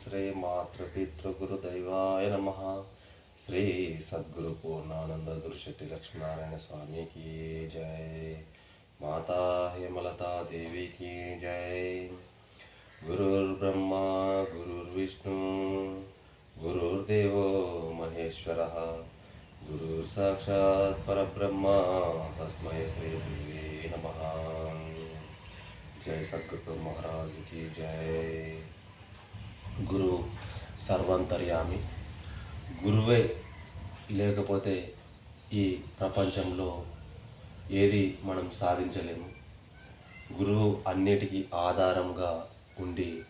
శ్రీ మాతృపితృగురుదైవాయ నమ శ్రీ సద్గురు పూర్ణానంద దుర్శెట్టి లక్ష్మీనారాయణ స్వామికి జై మాతా హేమలతా దేవికి జై గురుర్బ్రహ్మ గురుర్విష్ణు గురుర్దేవో మహేశ్వర గురుర్ సాక్షాత్ పరబ్రహ్మ తస్మై శ్రీ గురువే నమ జై సద్గురు మహారాజుకి జై గురువు సర్వంతర్యామి. గురువే లేకపోతే ఈ ప్రపంచంలో ఏది మనం సాధించలేము. గురువు అన్నిటికీ ఆధారంగా ఉండి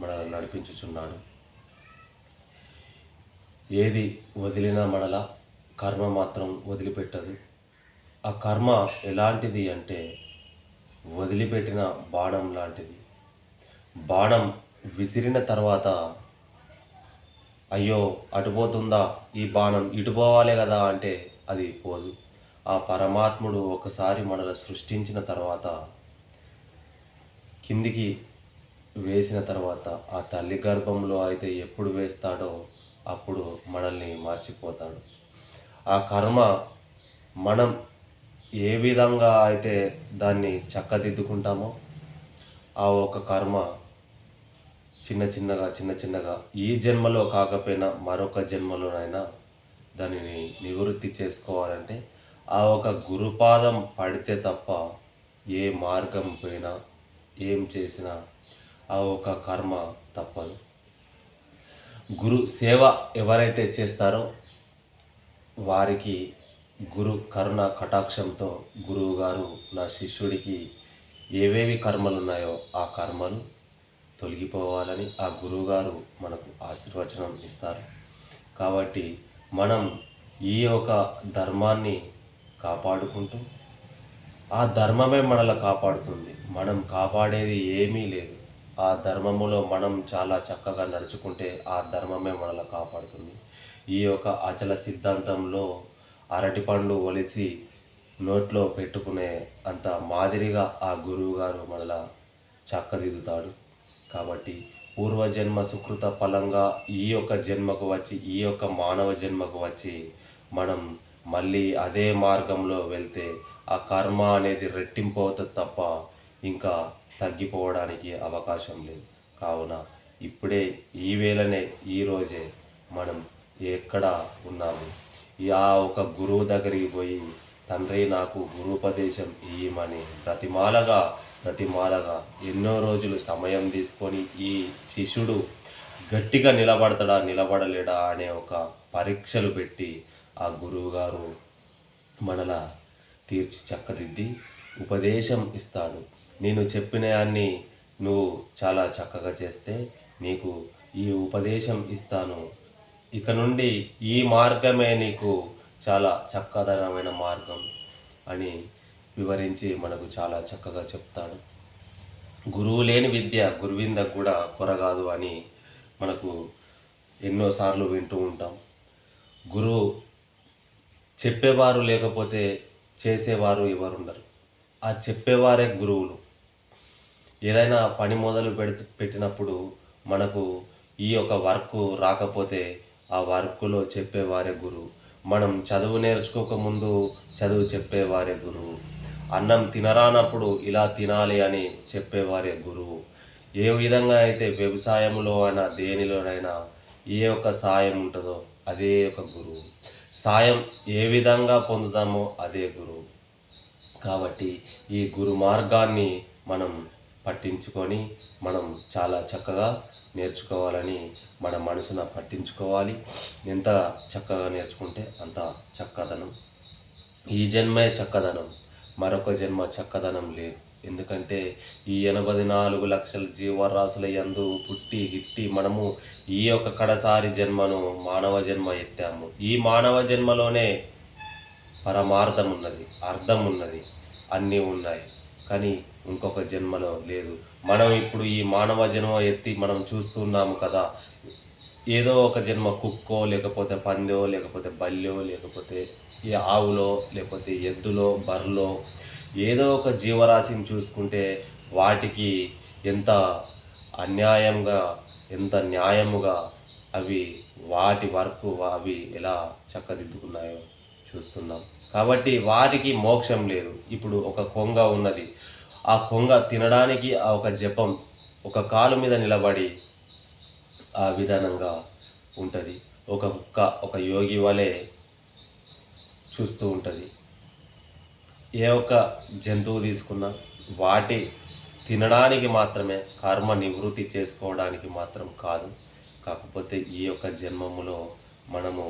మనల్ని నడిపించుచున్నాడు. ఏది వదిలినా మనల కర్మ మాత్రం వదిలిపెట్టదు. ఆ కర్మ ఎలాంటిది అంటే వదిలిపెట్టిన బాణం లాంటిది. బాణం విసిరిన తర్వాత అయ్యో అటుపోతుందా ఈ బాణం ఇటుపోవాలే కదా అంటే అది పోదు. ఆ పరమాత్ముడు ఒకసారి మనల్ని సృష్టించిన తర్వాత కిందికి వేసిన తర్వాత ఆ తల్లి గర్భంలో అయితే ఎప్పుడు వేస్తాడో అప్పుడు మనల్ని మర్చిపోతాడు. ఆ కర్మ మనం ఏ విధంగా అయితే దాన్ని చక్కదిద్దుకుంటామో ఆ ఒక కర్మ చిన్న చిన్నగా చిన్న చిన్నగా ఈ జన్మలో కాకపోయినా మరొక జన్మలోనైనా దానిని నివృత్తి చేసుకోవాలంటే ఆ ఒక గురుపాదం పడితే తప్ప ఏ మార్గం పోయినా ఏం చేసినా ఆ ఒక కర్మ తప్పదు. గురు సేవ ఎవరైతే చేస్తారో వారికి గురు కరుణ కటాక్షంతో గురువు గారు నా శిష్యుడికి ఏవేవి కర్మలు ఉన్నాయో ఆ కర్మలు తొలగిపోవాలని ఆ గురువుగారు మనకు ఆశీర్వచనం ఇస్తారు. కాబట్టి మనం ఈ యొక్క ధర్మాన్ని కాపాడుకుంటూ ఆ ధర్మమే మనల్ని కాపాడుతుంది. మనం కాపాడేది ఏమీ లేదు. ఆ ధర్మములో మనం చాలా చక్కగా నడుచుకుంటే ఆ ధర్మమే మనల్ని కాపాడుతుంది. ఈ యొక్క అచల సిద్ధాంతంలో అరటిపండు ఒలిచి నోట్లో పెట్టుకునే అంత మాదిరిగా ఆ గురువు గారు మనలా చక్కదిద్దుతాడు. కాబట్టి పూర్వజన్మ సుకృత ఫలంగా ఈ యొక్క జన్మకు వచ్చి ఈ యొక్క మానవ జన్మకు వచ్చి మనం మళ్ళీ అదే మార్గంలో వెళ్తే ఆ కర్మ అనేది రెట్టింపు అవుతుంది తప్ప ఇంకా తగ్గిపోవడానికి అవకాశం లేదు. కావున ఇప్పుడే ఈ వేళనే ఈ రోజే మనం ఎక్కడ ఉన్నాము? ఆ ఒక గురువు దగ్గరికి పోయి తండ్రి నాకు గురుపదేశం ఇయ్యమని ప్రతిమాలగా ప్రతిమాలగా ఎన్నో రోజులు సమయం తీసుకొని ఈ శిష్యుడు గట్టిగా నిలబడతాడా నిలబడలేడా అనే ఒక పరీక్షలు పెట్టి ఆ గురువుగారు మనలా తీర్చి చక్కదిద్ది ఉపదేశం ఇస్తాడు. నేను చెప్పిన అన్ని నువ్వు చాలా చక్కగా చేస్తే నీకు ఈ ఉపదేశం ఇస్తాను. ఇక నుండి ఈ మార్గమే నీకు చాలా చక్కదనమైన మార్గం అని వివరించి మనకు చాలా చక్కగా చెప్తాడు. గురువు లేని విద్య గురువింద కూడా కొరగాదు అని మనకు ఎన్నోసార్లు వింటూ ఉంటాం. గురువు చెప్పేవారు లేకపోతే చేసేవారు ఎవరుండరు. ఆ చెప్పేవారే గురువులు. ఏదైనా పని మొదలు పెడి పెట్టినప్పుడు మనకు ఈ యొక్క వర్క్ రాకపోతే ఆ వర్క్లో చెప్పేవారే గురువు. మనం చదువు నేర్చుకోకముందు చదువు చెప్పేవారే గురువు. అన్నం తినరానప్పుడు ఇలా తినాలి అని చెప్పేవారే గురువు. ఏ విధంగా అయితే వ్యవసాయంలో అయినా దేనిలోనైనా ఏ ఒక్క సాయం ఉంటుందో అదే ఒక గురువు. సాయం ఏ విధంగా పొందుతామో అదే గురువు. కాబట్టి ఈ గురు మార్గాన్ని మనం పట్టించుకొని మనం చాలా చక్కగా నేర్చుకోవాలని మన మనసున పట్టించుకోవాలి. ఎంత చక్కగా నేర్చుకుంటే అంత చక్కదనం. ఈ జన్మే చక్కదనం. మరొక జన్మ చక్కదనం లేదు. ఎందుకంటే ఈ ఎనభై నాలుగు లక్షల జీవరాశుల యందు పుట్టి గిట్టి మనము ఈ యొక్క కడసారి జన్మను మానవ జన్మ ఎత్తాము. ఈ మానవ జన్మలోనే పరమార్థం ఉన్నది అర్థం ఉన్నది అన్నీ ఉన్నాయి. కానీ ఇంకొక జన్మలో లేదు. మనం ఇప్పుడు ఈ మానవ జన్మ ఎత్తి మనం చూస్తున్నాము కదా ఏదో ఒక జన్మ కుక్కో లేకపోతే పందో లేకపోతే బల్లో లేకపోతే ఈ ఆవులో లేకపోతే ఎద్దులో బర్రెలో ఏదో ఒక జీవరాశిని చూసుకుంటే వాటికి ఎంత అన్యాయంగా ఎంత న్యాయముగా అవి వాటి వరకు అవి ఎలా చక్కదిద్దుకున్నాయో చూస్తున్నాం. కాబట్టి వాటికి మోక్షం లేదు. ఇప్పుడు ఒక కొంగ ఉన్నది. ఆ కొంగ తినడానికి ఆ ఒక జపం ఒక కాలు మీద నిలబడి ఆ విధానంగా ఉంటుంది. ఒక కుక్క ఒక యోగి వలె చూస్తూ ఉంటుంది. ఏ ఒక్క జంతువు తీసుకున్నా వాటి తినడానికి మాత్రమే కర్మ నివృత్తి చేసుకోవడానికి మాత్రం కాదు. కాకపోతే ఈ యొక్క జన్మములో మనము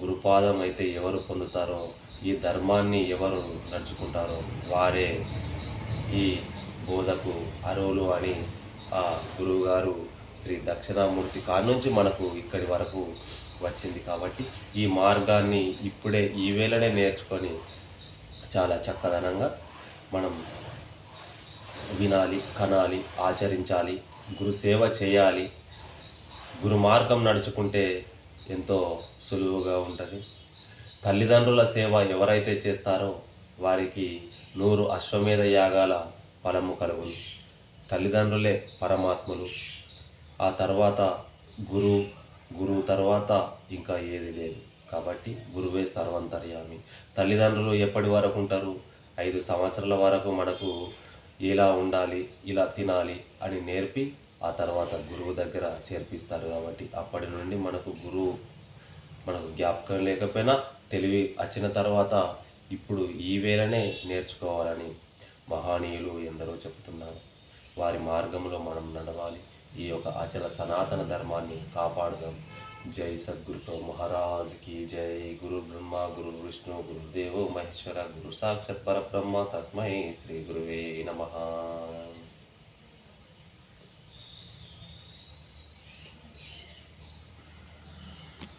గురుపాదం అయితే ఎవరు పొందుతారో ఈ ధర్మాన్ని ఎవరు నడుచుకుంటారో వారే ఈ బోధకు అరువులు అని ఆ గురువుగారు శ్రీ దక్షిణామూర్తి కాడ నుంచి మనకు ఇక్కడి వరకు వచ్చింది కాబట్టి ఈ మార్గాన్ని ఇప్పుడే ఈ వేళనే నేర్చుకొని చాలా చక్కదనంగా మనం వినాలి కనాలి ఆచరించాలి గురు సేవ చేయాలి. గురు మార్గం నడుచుకుంటే ఎంతో సులువుగా ఉంటుంది. తల్లిదండ్రుల సేవ ఎవరైతే చేస్తారో వారికి నూరు అశ్వమేధ యాగాల ఫలము కలుగును. తల్లిదండ్రులే పరమాత్ములు. ఆ తర్వాత గురు గురువు తర్వాత ఇంకా ఏది లేదు. కాబట్టి గురువే సర్వంతర్యామి. తల్లిదండ్రులు ఎప్పటి వరకు ఉంటారు? ఐదు సంవత్సరాల వరకు మనకు ఇలా ఉండాలి ఇలా తినాలి అని నేర్పి ఆ తర్వాత గురువు దగ్గర చేర్పిస్తారు కాబట్టి అప్పటి నుండి మనకు గురువు మనకు జ్ఞాపకం లేకపోయినా తెలివి వచ్చిన తర్వాత ఇప్పుడు ఈ వేళనే నేర్చుకోవాలని మహానీయులు ఎందరో చెబుతున్నారు వారి మార్గంలో మనం నడవాలి. ఈ యొక్క అచల సనాతన ధర్మాన్ని కాపాడుదాం. జై సద్గురుతో మహారాజ్కి జై. గురు బ్రహ్మ గురు విష్ణు గురుదేవో మహేశ్వర గురు సాక్షాత్ పరబ్రహ్మ. తస్మై శ్రీ గురువే నమ.